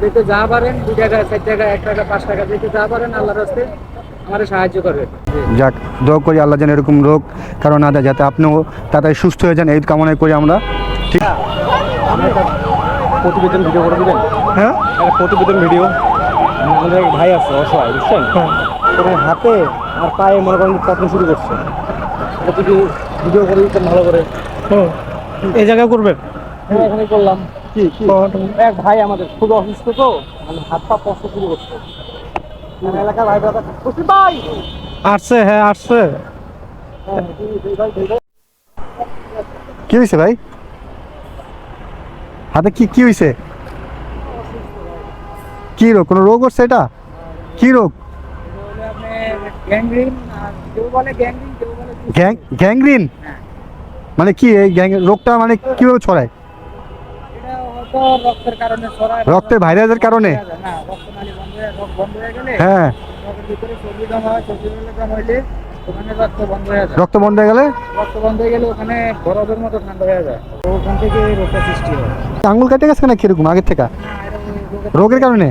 যেতে যা পারেন দু টাকা চার টাকা এক টাকা পাঁচ টাকা যেতে যা পারেন আল্লাহর রাস্তে আমাদের সাহায্য করবেন যাক দোয়া করি আল্লাহ যেন এরকম রোগ কারণ না যাতে আপনিও তাড়াতাড়ি সুস্থ হয়ে যান এই কামনাই করি আমরা। ঠিক? প্রতিবেদন ভিডিও করে দিবেন? হ্যাঁ? প্রতিবেদন ভিডিও আমাদের এক ভাই আছে অসহায় বুঝছেন? ওখানে হাতে আর পায়ে মনে করেন শুরু করছে। যদি ভিডিও করে দিতেন ভালো করে। এই জায়গায় করবেন? হ্যাঁ এখানে করলাম। এক ভাই আমাদের খুব অসুস্থ তো মানে হাত পা কষ্ট শুরু করছে। মানে এলাকার ভাই দাদা ভাই! আসছে হ্যাঁ আসছে। হ্যাঁ, কি হয়েছে ভাই? হাতে কি কি হয়েছে কি রোগ কোনো রোগ হচ্ছে এটা? কি রোগ? গ্যাংগ্রিন? মানে কি এই গ্যাং রোগটা মানে কীভাবে ছড়ায়? রক্তের ভাইরাসের কারণে? হয়ে রক্ত বন্ধ হয়ে গেলে রক্ত বন্ধ হয়ে ওখানে বরফের মতো ঠান্ডা হয়ে যায়। তো ওখান থেকে রোগটা সৃষ্টি হয়। আঙুল কেটে গেছে না কীরকম আগের থেকে? রোগের- কারণে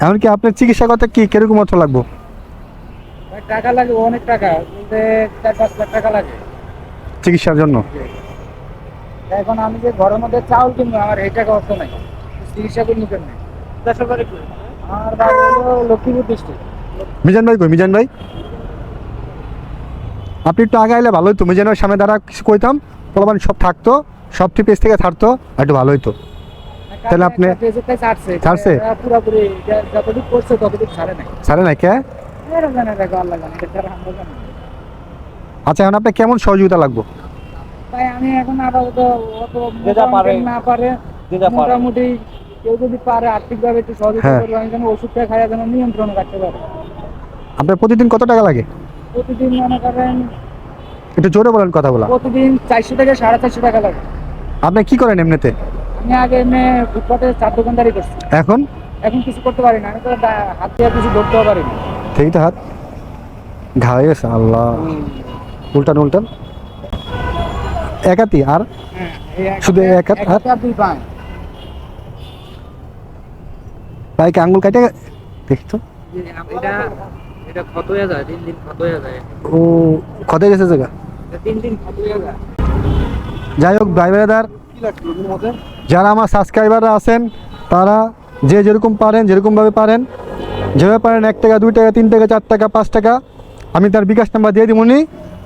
এমনকি আপনার চিকিৎসা করতে কি কীরকম অর্থ লাগবো? টাকা লাগে অনেক টাকা। বলতে চার পাঁচ লাখ টাকা লাগে। চিকিৎসার জন্য? এখন আমি যে ঘরের মধ্যে চাউল কিনবো আমার এই টাকা অর্থ নাই। চিকিৎসা আমার বাবা হলো লক্ষ্মীপুর ডিস্ট্রিক্ট মিজান ভাই কই? মিজান ভাই? আপনি একটু আগে আইলে ভালো হইতো। মিজান ভাই সামনে দ্বারা কিছু কইতাম। পোলাপান সব থাকতো সব পেজ থেকে ছাড়তো আর একটু ভালো হইতো। তাহলে আপনি- ছাড়ছে। ছাড়ছে? পুরোপুরি যতটুকু করছে ততটুকু ছাড়ে নাই। ছাড়ে নাই কে? জানে দেখো আল্লাহ জানে। এটা আমরা জানি না। আচ্ছা এখন আপনার কেমন সহযোগিতা লাগবো? তাই আমি এখন আপাতত অত যে যা পারে। না পারে যে যা পারে। মোটামুটি কেউ যদি পারে আর্থিকভাবে একটু সহযোগিতা হ্যাঁ। করবে আমি যেন ওষুধটা খাইয়া যেন নিয়ন্ত্রণে রাখতে পারে। আপনার প্রতিদিন কত টাকা লাগে? প্রতিদিন মনে করেন একটু জোরে বলেন কথা বলা প্রতিদিন চারশো থেকে সাড়ে চারশো টাকা লাগে। আপনি কি করেন এমনিতে? আমি আগে এমনি ফুটপাতে চার দোকানদারি করছি। এখন? এখন কিছু করতে পারি না আমি তো হাত দিয়ে কিছু ধরতেও পারি না। ঠিক তো হাত। ঘা আল্লাহ। উল্টান উল্টান। একাতি আর? শুধু হাতে- এক হাত- এক হাতে আর পায়ে বাইকে আঙ্গুল কাটে দেখি তো ক্ষত হয়ে ও গেছে জায়গা? যাই হোক ভাই কি যারা আমার সাবস্ক্রাইবাররা আছেন তারা যে যেরকম পারেন যেরকমভাবে পারেন যেভাবে পারেন এক টাকা দুই টাকা তিন টাকা চার টাকা পাঁচ টাকা আমি তার বিকাশ নাম্বার দিয়ে দিবনি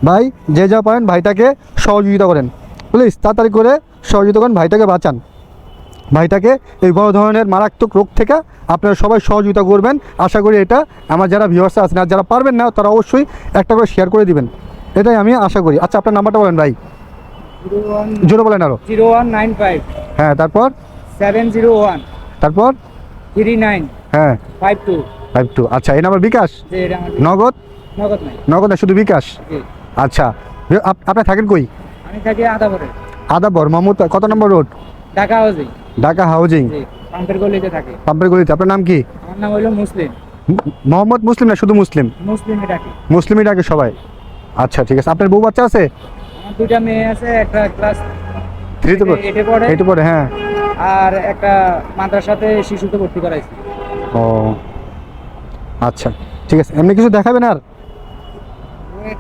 ভাই যে যা পারেন ভাইটাকে সহযোগিতা করেন। প্লিজ তাড়াতাড়ি করে সহযোগিতা করেন ভাইটাকে বাঁচান। ভাইটাকে এই বড় ধরনের মারাত্মক রোগ থেকে আপনারা সবাই সহযোগিতা করবেন। আশা করি এটা আমার যারা ভিউয়ার্স আছেন আর যারা পারবেন না তারা অবশ্যই একটা করে শেয়ার করে দিবেন। এটাই আমি আশা করি। আচ্ছা আপনার নাম্বারটা বলেন ভাই। জিরো বলেন আরও জিরো ওয়ান নাইন ফাইভ। হ্যাঁ তারপর? Seven zero one. তারপর? Three nine. হ্যাঁ। Five two. Five two. আচ্ছা এই নাম্বার বিকাশ? নগদ? নগদ নাই। নগদ না শুধু বিকাশ? আচ্ছা। আপ- আপনি থাকেন কই? আমি থাকি আধা ভরে আদাবর মাহমুদ কত number road? Dhaka housing. Dhaka housing. পাম্পের গলিতে থাকে। পাম্পের গলিতে আপনার নাম কি? আমার নাম হইল মুসলিম। মোহাম্মদ মুসলিম না শুধু মুসলিম? মুসলিমে ডাকে। মুসলিমই ডাকে সবাই। আচ্ছা ঠিক আছে। আপনার বউ বাচ্চা আছে? আমার দুইটা মেয়ে আছে একটা ক্লাস থ্রিতে পড়ে এটে পড়ে। এইটে পড়ে হ্যাঁ। আর একটা মাদ্রাসাতে শিশুতে ভর্তি করাইছি। ও। আচ্ছা ঠিক আছে। এমনি কিছু দেখাবেন আর?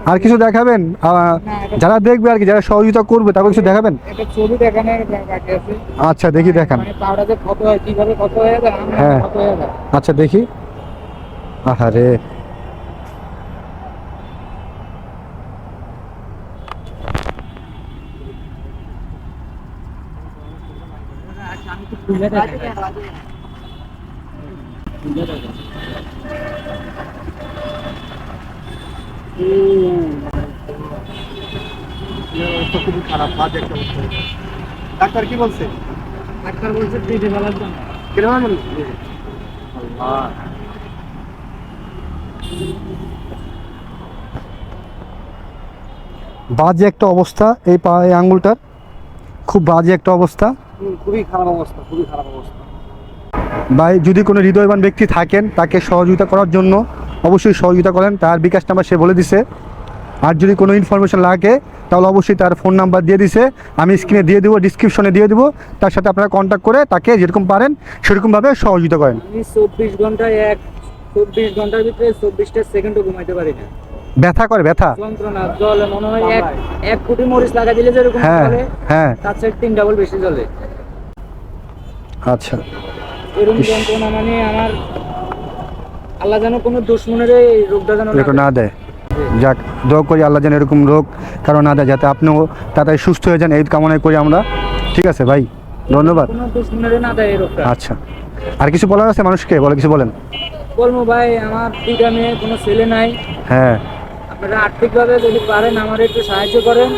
আর কিছু দেখাবেন? আহ, যারা দেখবে আর কি যারা সহযোগিতা করবে তারপর কিছু দেখাবেন? আচ্ছা দেখি দেখান। মানে হয় হয়ে হ্যাঁ। হয়ে আচ্ছা দেখি। আহারে। আমি তো অবস্থা খুবই খারাপ বাজে একটা অবস্থা ডাক্তার কি বলছে? ডাক্তার বলছে পেটে ফেলার জন্য। আল্লাহ। বাজে একটা অবস্থা এই পা এই আঙ্গুলটার। খুব বাজে একটা অবস্থা। খুবই খারাপ অবস্থা খুবই খারাপ অবস্থা। ভাই যদি কোনো হৃদয়বান ব্যক্তি থাকেন তাকে সহযোগিতা করার জন্য অবশ্যই সহযোগিতা করেন। তার বিকাশ নাম্বার সে বলে দিছে। আর যদি কোনো ইনফরমেশন লাগে তাহলে অবশ্যই তার ফোন নাম্বার দিয়ে দিছে। আমি স্ক্রিনে দিয়ে দেবো ডিসক্রিপশনে দিয়ে দেবো। তার সাথে আপনারা কন্ট্যাক্ট করে তাকে যেরকম পারেন সেরকমভাবে সহযোগিতা করেন। আমি চব্বিশ ঘন্টায় এক চব্বিশ ঘণ্টার ভিতরে চব্বিশটা সেকেন্ডও ঘুমাইতে পারি না। ব্যথা করে ব্যথা? যন্ত্রণা জলে মনে হয় এক এক কোটি মরিচ লাগা দিলে যেরকম হ্যাঁ হ্যাঁ। তার চেয়ে তিন ডাবল বেশি জলে আচ্ছা। এরকম যন্ত্রণা মানে আমার আল্লাহ যেন কোনো দুশ্মনের এই রোগটা যেন না এটা না দেয়। যাক দোয়া করি আল্লাহ যেন এরকম রোগ কারও না দেয় যাতে আপনিও তাড়াতাড়ি সুস্থ হয়ে যান। এই কামনাই করি আমরা। ঠিক আছে ভাই ধন্যবাদ। না দেয় আচ্ছা। আর কিছু বলার আছে মানুষকে? বলে কিছু বলেন। বলব ভাই আমার দুইটা মেয়ে কোনো ছেলে নাই। হ্যাঁ। আপনারা আর্থিকভাবে যদি পারেন আমার একটু সাহায্য করেন।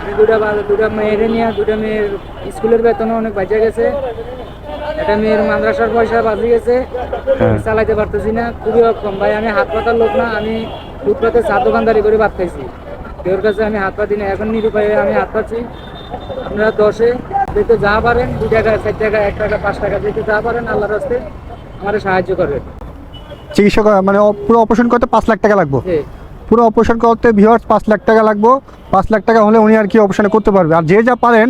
আমি দুটা দুটা মেয়ের নিয়ে দুটা মেয়ের স্কুলের বেতনও অনেক বাঁচে গেছে। একটা মেয়ের মাদ্রাসার পয়সা বাঁচে গেছে হ্যাঁ। চালাইতে পারতেছি না খুবই কম ভাই আমি হাত পাতার লোক না আমি ফুটপাতে চা দোকানদারি করে ভাত খাইছি। কেউর কাছে আমি হাত পাতি না এখন নিরুপায়ে আমি হাত পাচ্ছি আপনারা দশে যেতে যা পারেন দু টাকা চার টাকা এক টাকা পাঁচ টাকা যেতে যা পারেন আল্লাহর রাস্তে আমার সাহায্য করবেন। চিকিৎসা মানে পুরো অপারেশন করতে পাঁচ লাখ টাকা লাগবে? পুরো অপারেশন করতে ভিওয়ার্স পাঁচ লাখ টাকা লাগবে। পাঁচ লাখ টাকা হলে উনি আর কি অপারেশন করতে পারবে। আর যে যা পারেন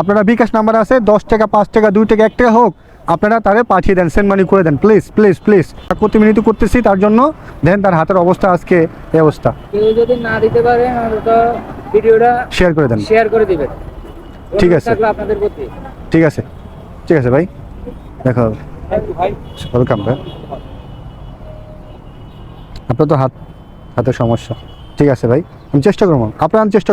আপনারা বিকাশ নাম্বার আছে দশ টাকা পাঁচ টাকা দুই টাকা এক টাকা হোক আপনারা তারে পাঠিয়ে দেন সেন্ড মানি করে দেন। প্লিজ প্লিজ প্লিজ প্রতি মিনিট করতেছি তার জন্য দেন তার হাতের অবস্থা আজকে এই অবস্থা। কেউ যদি না দিতে পারেন ভিডিওটা শেয়ার করে দেন। শেয়ার করে দিবেন। ঠিক আছে। আপনাদের প্রতি। ঠিক আছে। ঠিক আছে ভাই। দেখা হবে। ভাই। ওয়েলকাম ভাই। আপনার তো হাত হাতের সমস্যা। ঠিক আছে ভাই। আমি চেষ্টা করব। আপনার চেষ্টা